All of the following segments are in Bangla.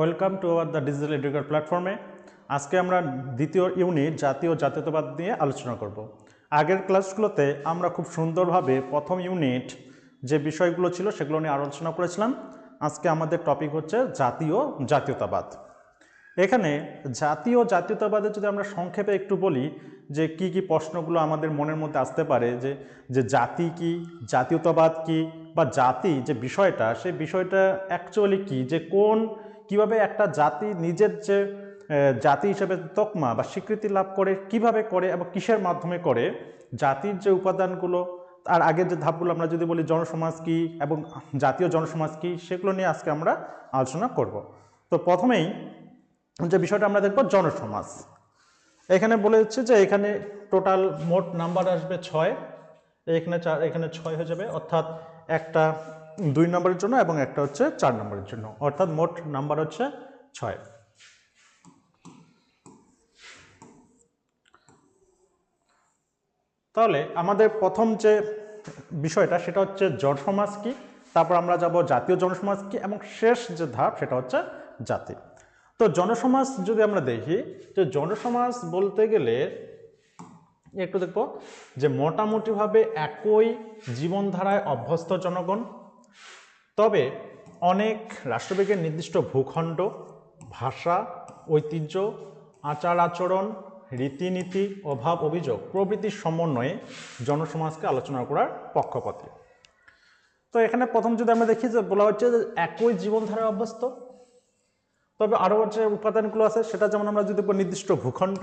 Welcome to our the digital educate প্ল্যাটফর্মে আজকে আমরা দ্বিতীয় ইউনিট জাতীয় জাতীয়তাবাদ নিয়ে আলোচনা করব। আগের ক্লাসগুলোতে আমরা খুব সুন্দরভাবে প্রথম ইউনিট যে বিষয়গুলো ছিল সেগুলো নিয়ে আলোচনা করেছিলাম। আজকে আমাদের টপিক হচ্ছে জাতীয় জাতীয়তাবাদ। এখানে জাতীয় জাতীয়তাবাদের যদি আমরা সংক্ষেপে একটু বলি যে কি কি প্রশ্নগুলো আমাদের মনের মধ্যে আসতে পারে, যে যে জাতি কি, জাতীয়তাবাদ কি বা জাতি যে বিষয়টা, সেই বিষয়টা অ্যাকচুয়ালি কি, যে কোন কীভাবে একটা জাতি নিজের যে জাতি হিসেবে তকমা বা স্বীকৃতি লাভ করে, কীভাবে করে এবং কিসের মাধ্যমে করে, জাতির যে উপাদানগুলো আর আগের যে ধাপগুলো আমরা যদি বলি জনসমাজ কি এবং জাতীয় জনসমাজ কি, সেগুলো নিয়ে আজকে আমরা আলোচনা করব। তো প্রথমেই যে বিষয়টা আমরা দেখব জনসমাজ। এখানে বলে হচ্ছে যে এখানে টোটাল মোট নাম্বার আসবে ছয়। এখানে চার, এখানে ছয় হয়ে যাবে। অর্থাৎ একটা দুই নম্বরের জন্য এবং একটা হচ্ছে চার নম্বরের জন্য। অর্থাৎ মোট নাম্বার হচ্ছে ছয়। তাহলে আমাদের প্রথম যে বিষয়টা, সেটা হচ্ছে জনসমাজ কি, তারপর আমরা যাব জাতীয় জনসমাজ কি, এবং শেষ যে ধাপ, সেটা হচ্ছে জাতি। তো জনসমাজ যদি আমরা দেখি যে জনসমাজ বলতে গেলে একটু দেখব যে মোটামুটিভাবে একই জীবনধারায় অভ্যস্ত জনগণ তবে অনেক রাষ্ট্রবিজ্ঞান নির্দিষ্ট ভূখণ্ড, ভাষা, ঐতিহ্য, আচার আচরণ, রীতিনীতি, অভাব অভিযোগ প্রভৃতির সমন্বয়ে জনসমাজকে আলোচনা করার পক্ষপাতী। তো এখানে প্রথম যদি আমরা দেখি যে বলা হচ্ছে যে একই জীবনধারায় অভ্যস্ত, তবে আরও যে উপাদানগুলো আছে সেটা যেমন আমরা যদি নির্দিষ্ট ভূখণ্ড,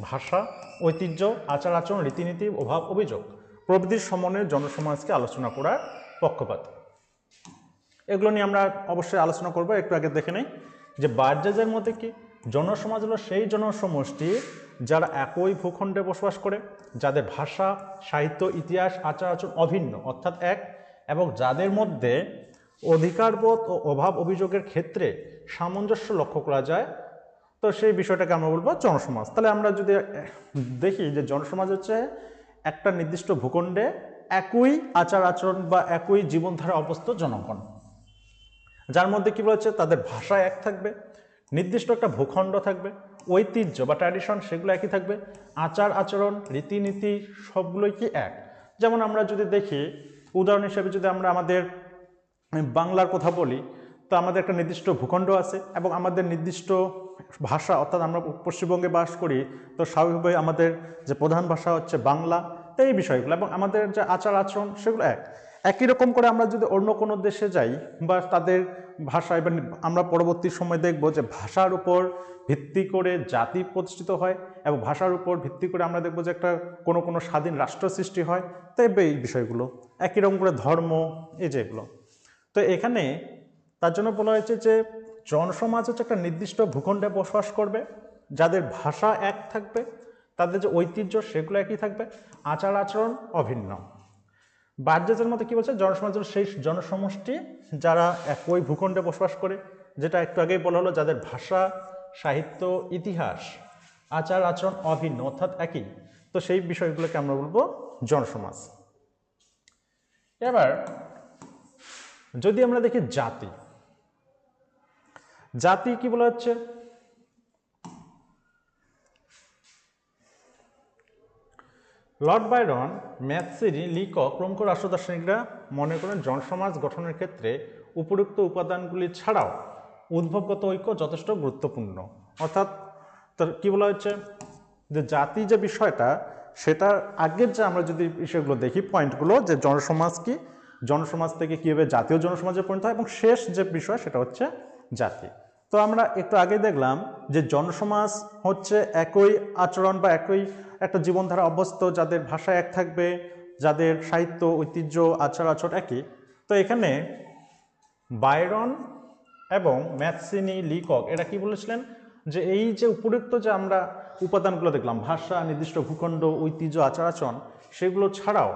ভাষা, ঐতিহ্য, আচার আচরণ, রীতিনীতি, অভাব অভিযোগ প্রভৃতির সমন্বয়ে জনসমাজকে আলোচনা করার পক্ষপাত। এগুলো নিয়ে আমরা অবশ্যই আলোচনা করব, একটু আগে দেখে নেই। যে বার্জাজের মধ্যে কি? জনসমাজ হলো সেই জনসমষ্টি যারা একই ভূখণ্ডে বসবাস করে, যাদের ভাষা, সাহিত্য, ইতিহাস, আচার আচরণ অভিন্ন, অর্থাৎ এক, এবং যাদের মধ্যে অধিকারবোধ ও অভাব অভিযোগের ক্ষেত্রে সামঞ্জস্য লক্ষ্য করা যায়। তো সেই বিষয়টাকে আমরা বলব জনসমাজ। তাহলে আমরা যদি দেখি যে জনসমাজ হচ্ছে একটা নির্দিষ্ট ভূখণ্ডে একই আচার আচরণ বা একই জীবনধারা অবস্থ জনগণ। যার মধ্যে কি বলেছে? তাদের ভাষা এক থাকবে, নির্দিষ্ট একটা ভূখণ্ড থাকবে, ঐতিহ্য বা ট্র্যাডিশন সেগুলো একই থাকবে, আচার, আচরণ, রীতিনীতি সবগুলোই কি এক? যেমন আমরা যদি দেখি, উদাহরণ হিসেবে যদি আমরা আমাদের বাংলার কথা বলি, তো আমাদের একটা নির্দিষ্ট ভূখণ্ড আছে এবং আমাদের নির্দিষ্ট ভাষা, অর্থাৎ আমরা পশ্চিমবঙ্গে বাস করি, তো স্বাভাবিকভাবে আমাদের যে প্রধান ভাষা হচ্ছে বাংলা, এই বিষয়গুলো এবং আমাদের যে আচার, আচরণ সেগুলো এক। একই রকম করে আমরা যদি অন্য কোনো দেশে যাই বা তাদের ভাষা এবার আমরা পরবর্তী সময় দেখব যে ভাষার উপর ভিত্তি করে জাতি প্রতিষ্ঠিত হয় এবং ভাষার উপর ভিত্তি করে আমরা দেখব যে একটা কোনো কোনো স্বাধীন রাষ্ট্র সৃষ্টি হয়। তো এই বিষয়গুলো, একই রকম করে ধর্ম, এই যেগুলো তো এখানে তার জন্য বলা হয়েছে যে জনসমাজ হচ্ছে একটা নির্দিষ্ট ভূখণ্ডে বসবাস করবে, যাদের ভাষা এক থাকবে, তাদের যে ঐতিহ্য সেগুলো একই থাকবে আচার আচরণ অভিন্ন। বাহ্যজের মধ্যে কী বলছে? জনসমাজ হলো সেই জনসমষ্টি যারা একই ভূখণ্ডে বসবাস করে, যেটা একটু আগেই বলা হলো যাদের ভাষা, সাহিত্য, ইতিহাস, আচার, আচরণ অভিন্ন, অর্থাৎ একই। তো সেই বিষয়গুলোকে আমরা বলব জনসমাজ। এবার, যদি আমরা দেখি জাতি জাতি কি বলা হচ্ছে? লর্ড বাইরন ম্যাথসিরি লিকক প্রমুখ রাষ্ট্র দার্শনিকরা মনে করেন জনসমাজ গঠনের ক্ষেত্রে উপরোক্ত উপাদানগুলি ছাড়াও উদ্ভবগত ঐক্য যথেষ্ট গুরুত্বপূর্ণ। অর্থাৎ তার কী বলা হচ্ছে যে জাতি যে বিষয়টা সেটার আগের যে আমরা যদি বিষয়গুলো দেখি, পয়েন্টগুলো, যে জনসমাজ কি, জনসমাজ থেকে কীভাবে জাতীয় জনসমাজে পরিণত হয়, এবং শেষ যে বিষয়, সেটা হচ্ছে জাতি। তো আমরা একটু আগে দেখলাম যে জনসমাজ হচ্ছে একই আচরণ বা একই একটা জীবনধারা অভ্যস্ত, যাদের ভাষা এক থাকবে, যাদের সাহিত্য, ঐতিহ্য, আচার আচরণ একই। তো এখানে বাইরন এবং ম্যাথসিনি, লিকক, এরা কি বলেছিলেন? যে এই যে উপযুক্ত যে আমরা উপাদানগুলো দেখলাম, ভাষা, নির্দিষ্ট ভূখণ্ড, ঐতিহ্য, আচার আচরণ, সেগুলো ছাড়াও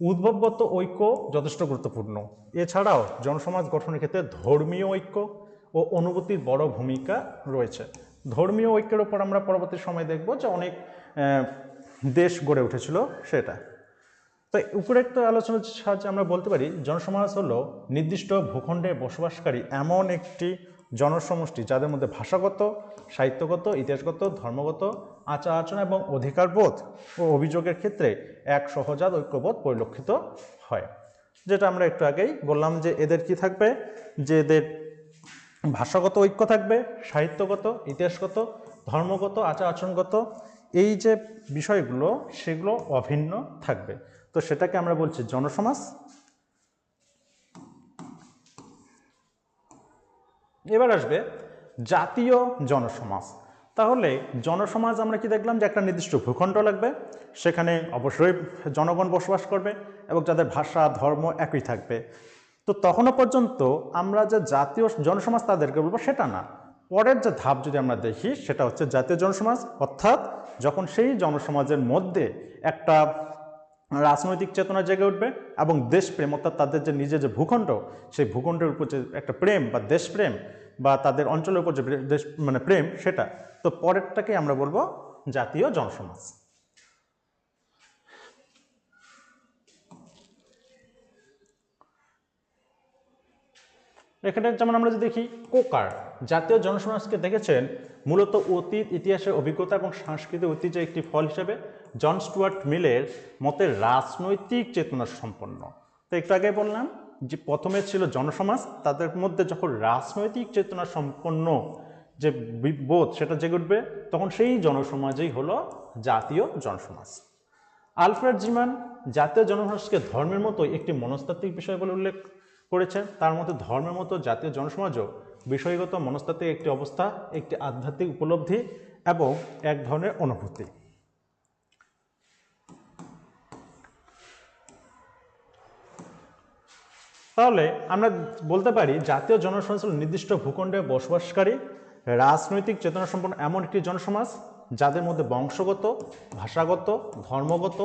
উদ্ভবগত ঐক্য যথেষ্ট গুরুত্বপূর্ণ। এছাড়াও জনসমাজ গঠনের ক্ষেত্রে ধর্মীয় ঐক্য ও অনুভূতির বড় ভূমিকা রয়েছে। ধর্মীয় ঐক্যের ওপর আমরা পরবর্তী সময় দেখব যে অনেক দেশ গড়ে উঠেছিল সেটা। তো উপরোক্ত আলোচনার সাহায্যে আমরা বলতে পারি, জনসমাজ হলো নির্দিষ্ট ভূখণ্ডে বসবাসকারী এমন একটি জনসমষ্টি যাদের মধ্যে ভাষাগত, সাহিত্যগত, ইতিহাসগত, ধর্মগত, আচার আচরণ এবং অধিকারবোধ ও অভিযোগের ক্ষেত্রে এক সহজাত ঐক্যবোধ পরিলক্ষিত হয়। যেটা আমরা একটু আগেই বললাম যে এদের কি থাকবে? যে এদের ভাষাগত ঐক্য থাকবে, সাহিত্যগত, ইতিহাসগত, ধর্মগত আচার আচরণগত এই যে বিষয়গুলো, সেগুলো অভিন্ন থাকবে। তো সেটাকে আমরা বলছি জনসমাজ। এবার আসবে জাতীয় জনসমাজ। তাহলে জনসমাজ আমরা কি দেখলাম যে একটা নির্দিষ্ট ভূখণ্ড লাগবে, সেখানে অবশ্যই জনগণ বসবাস করবে এবং যাদের ভাষা, ধর্ম একই থাকবে। তো তখনও পর্যন্ত আমরা যে জাতীয় জনসমাজ তাদেরকে বলব সেটা না। পরের যে ধাপ যদি আমরা দেখি, সেটা হচ্ছে জাতীয় জনসমাজ। অর্থাৎ যখন সেই জনসমাজের মধ্যে একটা রাজনৈতিক চেতনা জেগে উঠবে এবং দেশপ্রেম, অর্থাৎ তাদের যে নিজের যে ভূখণ্ড, সেই ভূখণ্ডের উপর যে একটা প্রেম বা দেশপ্রেম বা তাদের অঞ্চলের উপর যে দেশ মানে প্রেম, সেটা। তো পরেরটাকে আমরা বলব জাতীয় জনসমাজ। এখানে যেমন আমরা যদি দেখি, কোকার, জাতীয় জনসমাজকে দেখেছেন, মূলত অতীত ইতিহাসের অভিজ্ঞতা এবং সাংস্কৃতিক ঐতিহ্যের একটি ফল হিসেবে জন স্টুয়ার্ট মিলের মতে রাজনৈতিক চেতনা সম্পন্ন। তো একটু আগে বললাম যে প্রথমে ছিল জনসমাজ, তাদের মধ্যে যখন রাজনৈতিক চেতনা সম্পন্ন যে বোধ সেটা জেগে উঠবে, তখন সেই জনসমাজেই হলো জাতীয় জনসমাজ। আলফ্রেড জিমান, জাতীয় জনসমাজকে ধর্মের মতো একটি মনস্তাত্ত্বিক বিষয় বলে উল্লেখ করেছেন, তার মধ্যে ধর্মের মতো জাতীয় জনসমাজও বিষয়গত মনস্তাত্ত্বিক একটি অবস্থা, একটি আধ্যাত্মিক উপলব্ধি এবং এক ধরনের অনুভূতি। তাহলে আমরা বলতে পারি, জাতীয় জনসমাজ হল নির্দিষ্ট ভূখণ্ডে বসবাসকারী, রাজনৈতিক চেতনা সম্পন্ন এমন একটি জনসমাজ, যাদের মধ্যে বংশগত, ভাষাগত, ধর্মগত,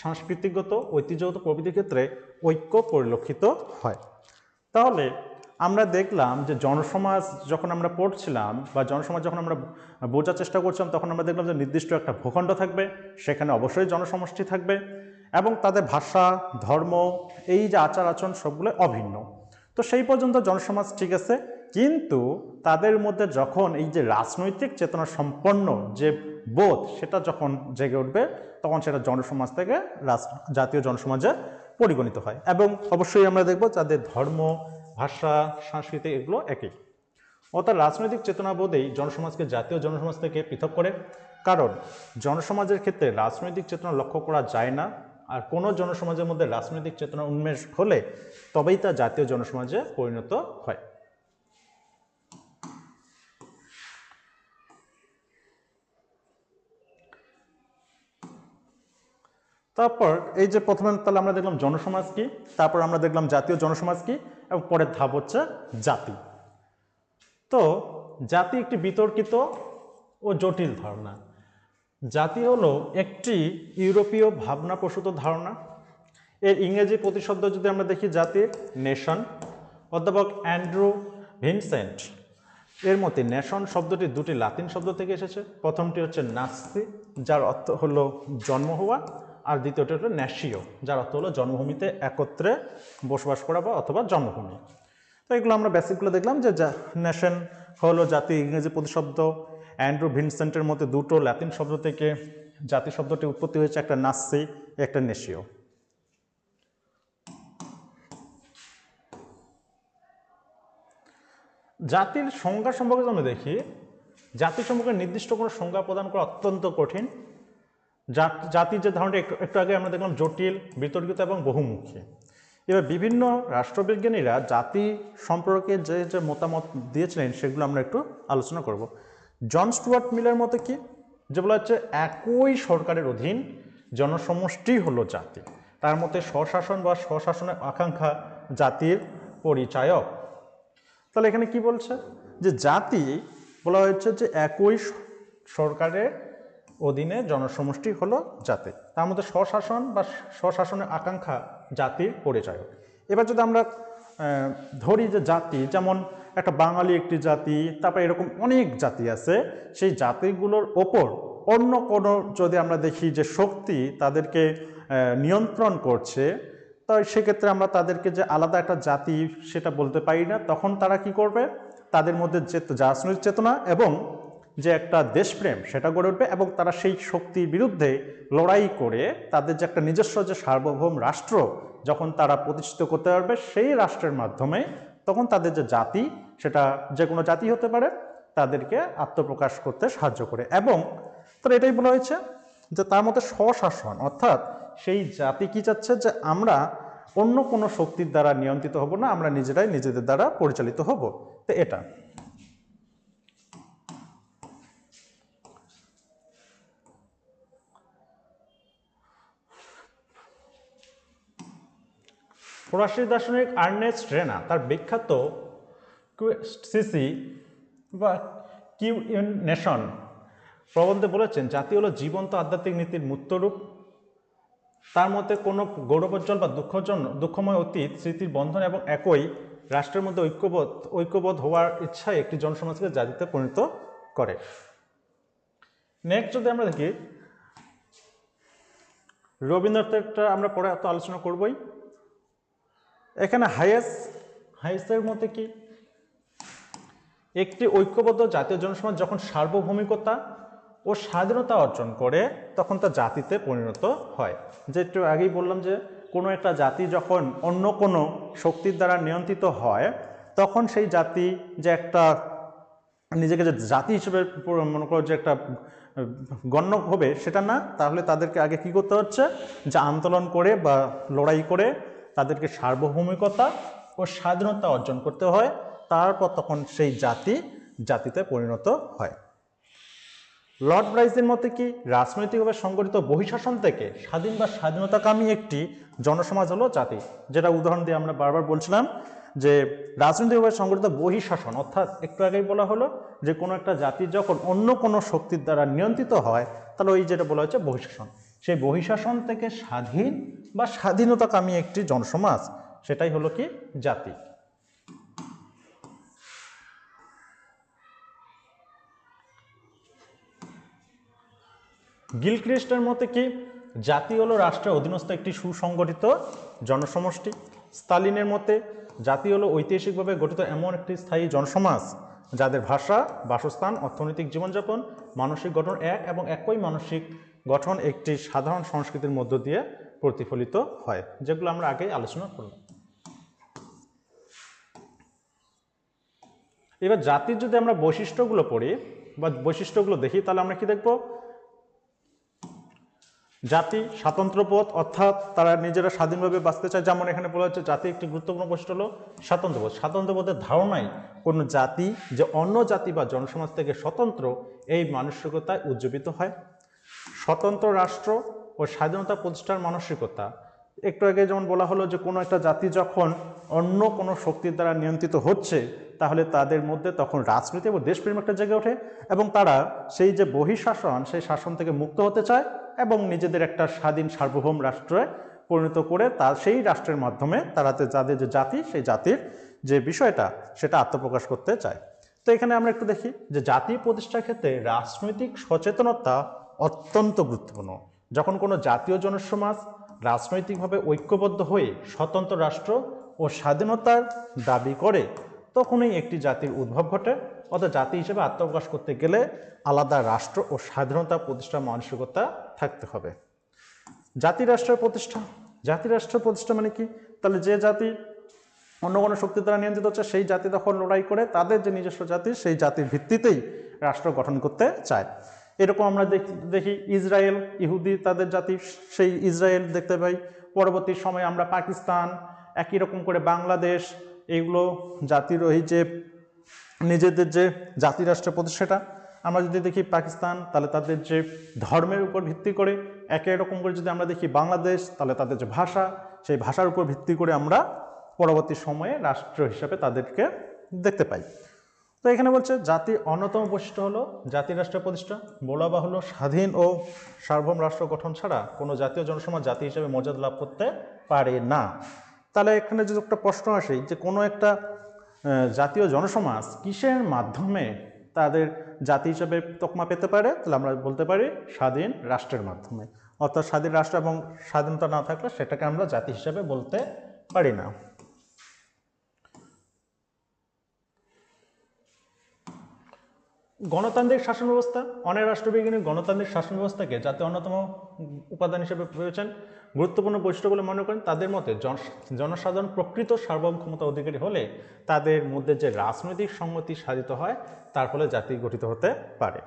সাংস্কৃতিকগত, ঐতিহ্যগত প্রভৃতির ক্ষেত্রে ঐক্য পরিলক্ষিত হয়। তাহলে আমরা দেখলাম যে জনসমাজ যখন আমরা পড়ছিলাম বা জনসমাজ যখন আমরা বোঝার চেষ্টা করছিলাম, তখন আমরা দেখলাম যে নির্দিষ্ট একটা ভূখণ্ড থাকবে, সেখানে অবশ্যই জনসমষ্টি থাকবে এবং তাদের ভাষা, ধর্ম, এই যে আচার আচরণ সবগুলো অভিন্ন। তো সেই পর্যন্ত জনসমাজ ঠিক আছে, কিন্তু তাদের মধ্যে যখন এই যে রাজনৈতিক চেতনা সম্পন্ন যে বোধ, সেটা যখন জেগে উঠবে, তখন সেটা জনসমাজ থেকে জাতীয় জনসমাজে পরিগণিত হয় এবং অবশ্যই আমরা দেখব যাদের ধর্ম, ভাষা, সংস্কৃতি এগুলো একই। অর্থাৎ রাজনৈতিক চেতনাবোধেই জনসমাজকে জাতীয় জনসমাজ থেকে পৃথক করে। কারণ জনসমাজের ক্ষেত্রে রাজনৈতিক চেতনা লক্ষ্য করা যায় না আর কোনো জনসমাজের মধ্যে রাজনৈতিক চেতনা উন্মেষ হলে তবেই তা জাতীয় জনসমাজে পরিণত হয়। তারপর এই যে প্রথমে তাহলে আমরা দেখলাম জনসমাজ কি, তারপর আমরা দেখলাম জাতীয় জনসমাজ কি, এবং পরের ধাপ হচ্ছে জাতি। তো জাতি একটি বিতর্কিত ও জটিল ধারণা। জাতি হলো একটি ইউরোপীয় ভাবনা প্রসূত ধারণা। এর ইংরেজি প্রতিশব্দ যদি আমরা দেখি জাতির নেশন, অধ্যাপক অ্যান্ড্রু ভিনসেন্ট। এর মতে নেশন শব্দটি দুটি লাতিন শব্দ থেকে এসেছে। প্রথমটি হচ্ছে নাস্তি, যার অর্থ হলো জন্ম হওয়া আর দ্বিতীয়টি হলো ন্যাশীয় যার অর্থ হলো জন্মভূমিতে একত্রে বসবাস করা বা অথবা জন্মভূমি। তো এগুলো আমরা বেসিকগুলো দেখলাম যে নেশন হলো জাতি, ইংরেজি প্রতিশব্দ। অ্যান্ড্রু ভিনসেন্টের মধ্যে দুটো ল্যাতিন শব্দ থেকে জাতি শব্দটি উৎপত্তি হয়েছে, একটা নাসি, একটা নেশীয় জাতির সংজ্ঞা সম্পর্কে আমরা দেখি, জাতি সম্পর্কে নির্দিষ্ট কোনো সংজ্ঞা প্রদান করা অত্যন্ত কঠিন। জাতির যে ধারণাটা, একটু একটু আগে আমরা দেখলাম জটিল, বিতর্কিত এবং বহুমুখী। এবার বিভিন্ন রাষ্ট্রবিজ্ঞানীরা জাতি সম্পর্কে যে যে মতামত দিয়েছিলেন, সেগুলো আমরা একটু আলোচনা করব। জন স্টুয়ার্ট মিলের মতে কি? যে বলা হচ্ছে, একই সরকারের অধীন জনসমষ্টি হলো জাতি। তার মতে স্বশাসন বা স্বশাসনের আকাঙ্ক্ষা জাতির পরিচায়ক। তাহলে এখানে কি বলছে? যে জাতি বলা হয়েছে যে একই সরকারের অধীনে জনসমষ্টি হলো জাতি। তার মধ্যে স্বশাসন বা স্বশাসনের আকাঙ্ক্ষা জাতির পরিচায়ক এবার যদি আমরা ধরি যে জাতি, যেমন একটা বাঙালি একটি জাতি, তারপর এরকম অনেক জাতি আছে, সেই জাতিগুলোর ওপর অন্য কোনো যদি আমরা দেখি যে শক্তি তাদেরকে নিয়ন্ত্রণ করছে তাই সেক্ষেত্রে আমরা তাদেরকে যে আলাদা একটা জাতি সেটা বলতে পারি না। তখন তারা কি করবে? তাদের মধ্যে যে রাজনৈতিক চেতনা এবং যে একটা দেশপ্রেম, সেটা গড়ে উঠবে এবং তারা সেই শক্তির বিরুদ্ধে লড়াই করে তাদের যে একটা নিজস্ব যে সার্বভৌম রাষ্ট্র যখন তারা প্রতিষ্ঠিত করতে পারবে সেই রাষ্ট্রের মাধ্যমে, তখন তাদের যে জাতি, সেটা যে কোনো জাতি হতে পারে, তাদেরকে আত্মপ্রকাশ করতে সাহায্য করে। এবং তার এটাই বলা হয়েছে যে তার মধ্যে স্বশাসন, অর্থাৎ সেই জাতি কি চাচ্ছে যে আমরা অন্য কোনো শক্তির দ্বারা নিয়ন্ত্রিত হব না, আমরা নিজেরাই নিজেদের দ্বারা পরিচালিত হব। তো এটা। ফরাসি দার্শনিক আর্নেস্ট রেনা, তার বিখ্যাত সিসি বা কিউ ইউন নেশন প্রবন্ধে বলেছেন, জাতি হলো জীবন্ত আধ্যাত্মিক নীতির মূর্তরূপ। তার মধ্যে কোনো গৌরবোজ্জ্বল বা দুঃখজন, দুঃখময় অতীত, স্মৃতির বন্ধন এবং একই রাষ্ট্রের মধ্যে ঐক্যবোধ ঐক্যবোধ হওয়ার ইচ্ছায় একটি জনসমাজকে জাতিতে পরিণত করে। নেক্সট যদি আমরা দেখি, রবীন্দ্রনাথেরটা আমরা পরে এত আলোচনা করবই। এখানে হাইয়েস হাইয়েসের মধ্যে কি? একটি ঐক্যবদ্ধ জাতীয় জনসমাজ যখন সার্বভৌমিকতা ও স্বাধীনতা অর্জন করে, তখন তা জাতিতে পরিণত হয়। যে একটু আগেই বললাম যে, কোনো একটা জাতি যখন অন্য কোনো শক্তির দ্বারা নিয়ন্ত্রিত হয়, তখন সেই জাতি যে একটা, নিজেকে যে জাতি হিসেবে মনে করো যে একটা গণ্য হবে সেটা না, তাহলে তাদেরকে আগে কি করতে হচ্ছে? যে আন্দোলন করে বা লড়াই করে তাদেরকে সার্বভৌমিকতা ও স্বাধীনতা অর্জন করতে হয়। তারপর তখন সেই জাতি জাতিতে পরিণত হয়। লর্ড ব্রাইসের মতে কি, রাজনৈতিকভাবে সংগঠিত বহিঃশাসন থেকে স্বাধীন বা স্বাধীনতাকামী একটি জনসমাজ হলো জাতি। যেটা উদাহরণ দিয়ে আমরা বারবার বলছিলাম যে, রাজনৈতিকভাবে সংগঠিত বহিঃশাসন, অর্থাৎ একটু আগেই বলা হলো যে, কোনো একটা জাতি যখন অন্য কোনো শক্তির দ্বারা নিয়ন্ত্রিত হয়, তাহলে ওই যেটা বলা হচ্ছে বহিঃশাসন। সেই বহিঃশাসন থেকে স্বাধীন বা স্বাধীনতাকামী একটি জনসমাজ, সেটাই হলো কি? জাতি। গিলক্রিস্টের মতে কি? জাতি হলো রাষ্ট্রের অধীনস্থ একটি সুসংগঠিত জনসমষ্টি। স্তালিনের মতে, জাতি হলো ঐতিহাসিকভাবে গঠিত এমন একটি স্থায়ী জনসমাজ, যাদের ভাষা, বাসস্থান, অর্থনৈতিক জীবনযাপন, মানসিক গঠন এক এবং একই মানসিক গঠন একটি সাধারণ সংস্কৃতির মধ্য দিয়ে প্রতিফলিত হয়, যেগুলো আমরা আগেই আলোচনা করলাম। এবার জাতির যদি আমরা বৈশিষ্ট্যগুলো পড়ি বা বৈশিষ্ট্যগুলো দেখি, তাহলে আমরা কি দেখব? জাতি স্বাতন্ত্র্যবোধ অর্থাৎ তারা নিজেরা স্বাধীনভাবে বাঁচতে চায়। যেমন এখানে বলা হচ্ছে জাতি একটি গুরুত্বপূর্ণ বৈশিষ্ট্য হলো স্বাতন্ত্র্যবোধ স্বাতন্ত্র্যবোধের ধারণাই কোনো জাতি, যে অন্য জাতি বা জনসমাজ থেকে স্বতন্ত্র, এই মানসিকতায় উজ্জীবিত হয়। স্বতন্ত্র রাষ্ট্র ও স্বাধীনতা প্রতিষ্ঠার মানসিকতা। একটু আগে যেমন বলা হলো যে কোনো একটা জাতি যখন অন্য কোনো শক্তির দ্বারা নিয়ন্ত্রিত হচ্ছে, তাহলে তাদের মধ্যে তখন রাজনীতি এবং দেশপ্রেম একটা জেগে ওঠে এবং তারা সেই যে বহিঃশাসন, সেই শাসন থেকে মুক্ত হতে চায় এবং নিজেদের একটা স্বাধীন সার্বভৌম রাষ্ট্রে পরিণত করে তার সেই রাষ্ট্রের মাধ্যমে তারা যাদের যে জাতি, সেই জাতির যে বিষয়টা, সেটা আত্মপ্রকাশ করতে চায়। তো এখানে আমরা একটু দেখি যে জাতি প্রতিষ্ঠার ক্ষেত্রে রাজনৈতিক সচেতনতা অত্যন্ত গুরুত্বপূর্ণ। যখন কোনো জাতীয় জনসমাজ রাজনৈতিকভাবে ঐক্যবদ্ধ হয়ে স্বতন্ত্র রাষ্ট্র ও স্বাধীনতার দাবি করে, তখনই একটি জাতির উদ্ভব ঘটে, অর্থাৎ জাতি হিসেবে আত্মপ্রকাশ করতে গেলে আলাদা রাষ্ট্র ও স্বাধীনতা প্রতিষ্ঠার মানসিকতা থাকতে হবে। জাতি রাষ্ট্রের প্রতিষ্ঠা। জাতি রাষ্ট্র প্রতিষ্ঠা মানে কি? তাহলে যে জাতি অন্য কোনো শক্তি দ্বারা নিয়ন্ত্রিত হচ্ছে, সেই জাতি তখন লড়াই করে তাদের যে নিজস্ব জাতি, সেই জাতির ভিত্তিতেই রাষ্ট্র গঠন করতে চায়। এরকম আমরা দেখি ইসরায়েল, ইহুদি তাদের জাতি, সেই ইসরায়েল দেখতে পাই। পরবর্তী সময়ে আমরা পাকিস্তান, একই রকম করে বাংলাদেশ, এগুলো জাতির ওই যে, নিজেদের যে জাতি রাষ্ট্রের প্রতিষ্ঠাটা আমরা যদি দেখি পাকিস্তান, তাহলে তাদের যে ধর্মের উপর ভিত্তি করে একই রকম করে যদি আমরা দেখি বাংলাদেশ, তাহলে তাদের যে ভাষা, সেই ভাষার উপর ভিত্তি করে আমরা পরবর্তী সময়ে রাষ্ট্র হিসাবে তাদেরকে দেখতে পাই। তো এখানে বলছে জাতির অন্যতম বৈশিষ্ট্য হলো জাতি রাষ্ট্রের প্রতিষ্ঠা। বলা বা হলো স্বাধীন ও সার্বভৌম রাষ্ট্র গঠন ছাড়া কোনো জাতীয় জনসমাজ জাতি হিসেবে মর্যাদা লাভ করতে পারে না। তাহলে এখানে যদি একটা প্রশ্ন আসে যে কোনো একটা জাতীয় জনসমাজ কিসের মাধ্যমে তাদের জাতি হিসেবে তকমা পেতে পারে? তাহলে আমরা বলতে পারি স্বাধীন রাষ্ট্রের মাধ্যমে। অর্থাৎ স্বাধীন রাষ্ট্র এবং স্বাধীনতা না থাকলে সেটাকে আমরা জাতি হিসেবে বলতে পারি না। গণতান্ত্রিক শাসন ব্যবস্থা অনেক রাষ্ট্রবিজ্ঞানী গণতান্ত্রিক শাসন ব্যবস্থাকে যাতে অন্যতম উপাদান হিসেবে ভেবেছেন গুরুত্বপূর্ণ বৈশিষ্ট্য বলে মনে করেন, তাদের মতে জন- জনসাধারণ প্রকৃত সার্বভৌম ক্ষমতা অধিকারী হলে তাদের মধ্যে যে রাজনৈতিক সংগতি সাধিত হয়, তার ফলে জাতি গঠিত হতে পারে।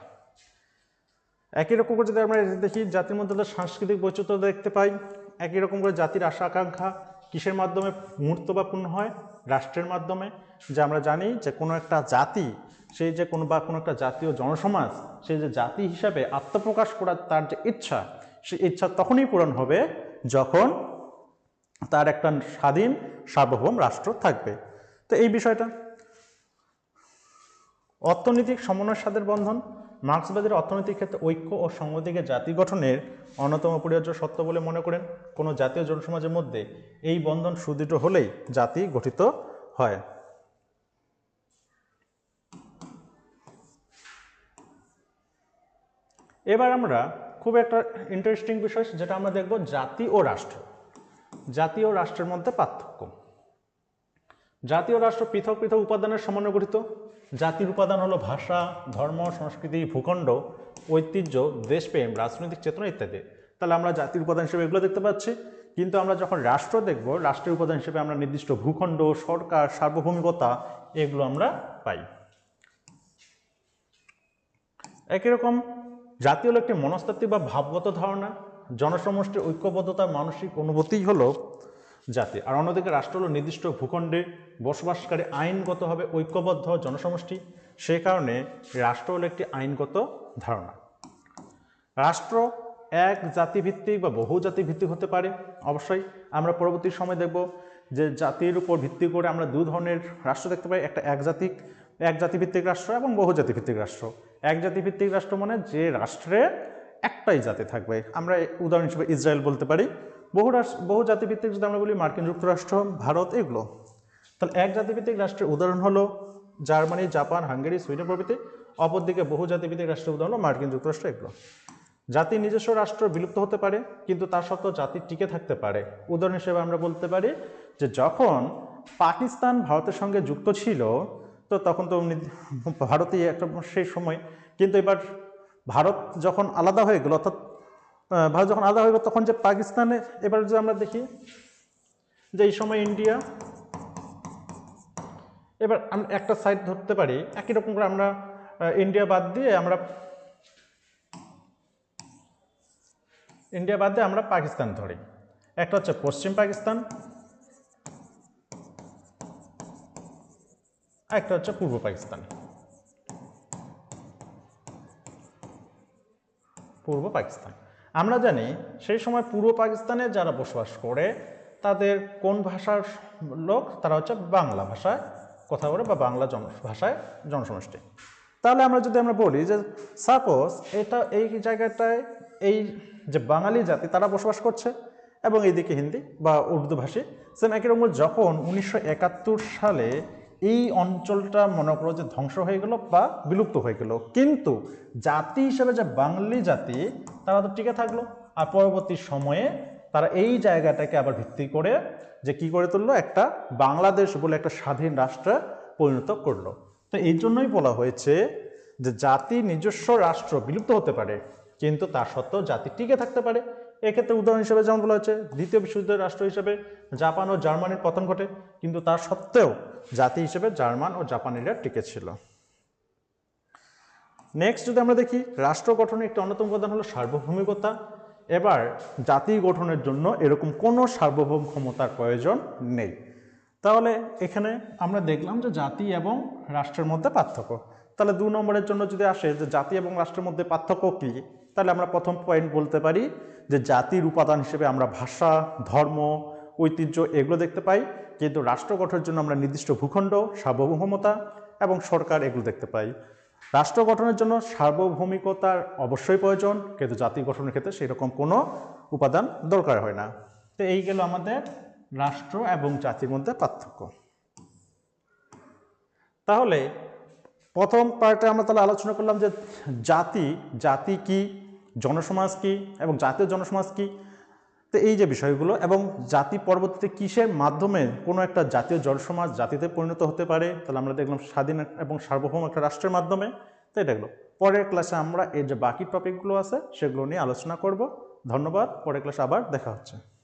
একই রকম করে যদি আমরা দেখি, জাতির মধ্যে সাংস্কৃতিক বৈচিত্র্য দেখতে পাই, একই রকম করে জাতির আশা আকাঙ্ক্ষা কিসের মাধ্যমে মূর্ত বা পূর্ণ হয়? রাষ্ট্রের মাধ্যমে। যে আমরা জানি যে কোনো একটা জাতি সেই যে কোনো বা কোনো একটা জাতীয় জনসমাজ সেই যে জাতি হিসাবে আত্মপ্রকাশ করার তার যে ইচ্ছা সেই ইচ্ছা তখনই পূরণ হবে যখন তার একটা স্বাধীন সার্বভৌম রাষ্ট্র থাকবে। তো এই বিষয়টা। অর্থনৈতিক সমন্বয় সাধের বন্ধন। মার্ক্সবাদের অর্থনৈতিক ক্ষেত্রে ঐক্য ও সংহতিকে জাতি গঠনের অন্যতম অপরিহার্য সত্য বলে মনে করেন। কোনো জাতীয় জনসমাজের মধ্যে এই বন্ধন সুদৃঢ় হলেই জাতি গঠিত হয়। এবার আমরা খুব একটা ইন্টারেস্টিং বিষয়, যেটা আমরা দেখব জাতি ও রাষ্ট্র। জাতি ও রাষ্ট্রের মধ্যে পার্থক্য। জাতীয় রাষ্ট্র পৃথক পৃথক উপাদানের সমন্বয়ে গঠিত জাতির উপাদান হলো ভাষা, ধর্ম, সংস্কৃতি, ভূখণ্ড, ঐতিহ্য, দেশপ্রেম, রাজনৈতিক চেতনা ইত্যাদি। তাহলে আমরা জাতির উপাদান হিসেবে এগুলো দেখতে পাচ্ছি। কিন্তু আমরা যখন রাষ্ট্র দেখব, রাষ্ট্রের উপাদান হিসেবে আমরা নির্দিষ্ট ভূখণ্ড, সরকার, সার্বভৌমিকতা, এগুলো আমরা পাই। একই রকম জাতি হলো একটি মনস্তাত্ত্বিক বা ভাবগত ধারণা জনসমষ্টির ঐক্যবদ্ধতা মানসিক অনুভূতিই হলো জাতি। আর অন্যদিকে রাষ্ট্র হলো নির্দিষ্ট ভূখণ্ডে বসবাসকারী আইনগতভাবে ঐক্যবদ্ধ জনসমষ্টি, সে কারণে রাষ্ট্র হলো একটি আইনগত ধারণা। রাষ্ট্র এক জাতিভিত্তিক বা বহু জাতি ভিত্তিক হতে পারে। অবশ্যই আমরা পরবর্তী সময় দেখব যে জাতির উপর ভিত্তি করে আমরা দু ধরনের রাষ্ট্র দেখতে পাই। একটা এক জাতিক এক জাতিভিত্তিক রাষ্ট্র এবং বহু জাতিভিত্তিক রাষ্ট্র। এক জাতিভিত্তিক রাষ্ট্র মানে যে রাষ্ট্রে একটাই জাতি থাকবে। আমরা উদাহরণ হিসেবে ইসরায়েল বলতে পারি। বহু রাষ্ট্র বহু জাতিভিত্তিক যদি আমরা বলি, মার্কিন যুক্তরাষ্ট্র, ভারত, এগুলো। তাহলে এক জাতিভিত্তিক রাষ্ট্রের উদাহরণ হলো জার্মানি, জাপান, হাঙ্গেরি, সুইডেন প্রভৃতি। অপরদিকে বহু জাতিভিত্তিক রাষ্ট্রের উদাহরণ হলো মার্কিন যুক্তরাষ্ট্র, এগুলো। জাতির নিজস্ব রাষ্ট্র বিলুপ্ত হতে পারে, কিন্তু তা সত্ত্বেও জাতি টিকে থাকতে পারে। উদাহরণ হিসেবে আমরা বলতে পারি যে যখন পাকিস্তান ভারতের সঙ্গে যুক্ত ছিল তো তখন তো ভারতই একটা সেই সময়। কিন্তু এবার ভারত যখন আলাদা হয়ে গেল, অর্থাৎ ভারত যখন আলাদা হয়ে গেল, তখন যে পাকিস্তানে, এবার যে আমরা দেখি যে এই সময় ইন্ডিয়া, এবার আমরা একটা সাইড ধরতে পারি, একই রকম করে আমরা ইন্ডিয়া বাদ দিয়ে আমরা, ইন্ডিয়া বাদ দিয়ে আমরা পাকিস্তান ধরি। একটা হচ্ছে পশ্চিম পাকিস্তান আর একটা হচ্ছে পূর্ব পাকিস্তান। পূর্ব পাকিস্তান। আমরা জানি সেই সময় পূর্ব পাকিস্তানে যারা বসবাস করে, তাদের কোন ভাষার লোক? তারা হচ্ছে বাংলা ভাষায় কথা বলে বা বাংলা জন, ভাষায় জনসমষ্টি। তাহলে আমরা যদি আমরা বলি যে সাপোজ এটা এই জায়গাটায় এই যে বাঙালি জাতি, তারা বসবাস করছে এবং এইদিকে হিন্দি বা উর্দুভাষী সেম একই রকম যখন উনিশশো একাত্তর সালে এই অঞ্চলটা মনে করো যে ধ্বংস হয়ে গেল বা বিলুপ্ত হয়ে গেল। কিন্তু জাতি হিসেবে যে বাঙালি জাতি, তারা তো টিকে থাকল। আর পরবর্তী সময়ে তারা এই জায়গাটাকে আবার ভিত্তি করে যে কি করে তুললো? একটা বাংলাদেশ বলে একটা স্বাধীন রাষ্ট্রে পরিণত করল। তো এই জন্যই বলা হয়েছে যে জাতি নিজস্ব রাষ্ট্র বিলুপ্ত হতে পারে, কিন্তু তা সত্ত্বেও জাতি টিকে থাকতে পারে। এক্ষেত্রে উদাহরণ হিসেবে যেমন বলা হয়েছে, দ্বিতীয় বিশ্বযুদ্ধের রাষ্ট্র হিসেবে জাপান ও জার্মানির পতন ঘটে, কিন্তু তা সত্ত্বেও জাতি হিসেবে জার্মান ও জাপানিরা টিকে ছিল। নেক্সট যদি আমরা দেখি, রাষ্ট্র গঠনের একটি অন্যতম উপাদান হলো সার্বভৌমিকতা। এবার জাতি গঠনের জন্য এরকম কোনো সার্বভৌম ক্ষমতার প্রয়োজন নেই। তাহলে এখানে আমরা দেখলাম যে জাতি এবং রাষ্ট্রের মধ্যে পার্থক্য। তাহলে দু নম্বরের জন্য যদি আসে যে জাতি এবং রাষ্ট্রের মধ্যে পার্থক্য কী, তাহলে আমরা প্রথম পয়েন্ট বলতে পারি যে জাতির উপাদান হিসেবে আমরা ভাষা, ধর্ম, ঐতিহ্য এগুলো দেখতে পাই, কিন্তু রাষ্ট্র গঠনের জন্য আমরা নির্দিষ্ট ভূখণ্ড, সার্বভৌমতা এবং সরকার এগুলো দেখতে পাই। রাষ্ট্র গঠনের জন্য সার্বভৌমিকতার অবশ্যই প্রয়োজন, কিন্তু জাতি গঠনের ক্ষেত্রে সেরকম কোনো উপাদান দরকার হয় না। তো এই গেল আমাদের রাষ্ট্র এবং জাতির মধ্যে পার্থক্য। তাহলে প্রথম পার্টে আমরা তাহলে আলোচনা করলাম যে জাতি জাতি কি জনসমাজ কি এবং জাতীয় জনসমাজ কী? তো এই যে বিষয়গুলো এবং জাতি পরবর্তীতে কিসের মাধ্যমে কোনো একটা জাতীয় জনসমাজ জাতিতে পরিণত হতে পারে? তাহলে আমরা দেখলাম স্বাধীন এবং সার্বভৌম একটা রাষ্ট্রের মাধ্যমে। তো এটা গেলো পরের ক্লাসে আমরা এর যে বাকি টপিকগুলো আছে, সেগুলো নিয়ে আলোচনা করব। ধন্যবাদ। পরের ক্লাসে আবার দেখা হচ্ছে।